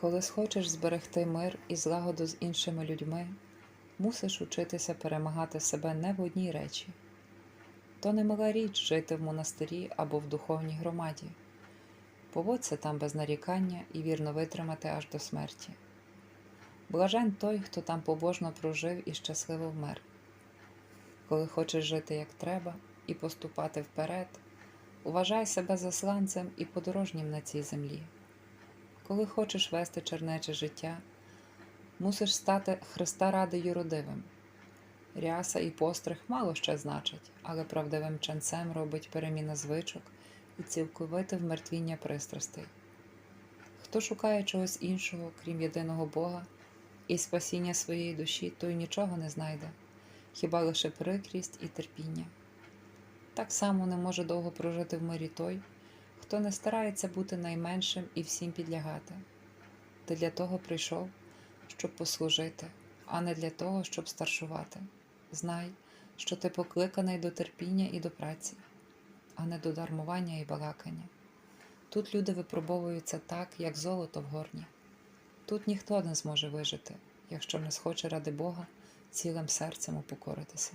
Коли схочеш зберегти мир і злагоду з іншими людьми, мусиш учитися перемагати себе не в одній речі. То не мала річ жити в монастирі або в духовній громаді. Поводься там без нарікання і вірно витримати аж до смерті. Блажен той, хто там побожно прожив і щасливо вмер. Коли хочеш жити як треба і поступати вперед, уважай себе засланцем і подорожнім на цій землі. Коли хочеш вести чернече життя, мусиш стати Христа ради юродивим. Ряса і постриг мало ще значить, але правдивим ченцем робить переміна звичок і цілковите вмертвіння пристрастей. Хто шукає чогось іншого, крім єдиного Бога, і спасіння своєї душі, той нічого не знайде, хіба лише прикрість і терпіння. Так само не може довго прожити в мирі той, хто не старається бути найменшим і всім підлягати. Ти для того прийшов, щоб послужити, а не для того, щоб старшувати. Знай, що ти покликаний до терпіння і до праці, а не до дармування і балакання. Тут люди випробовуються так, як золото в горні. Тут ніхто не зможе вижити, якщо не схоче ради Бога цілим серцем упокоритися.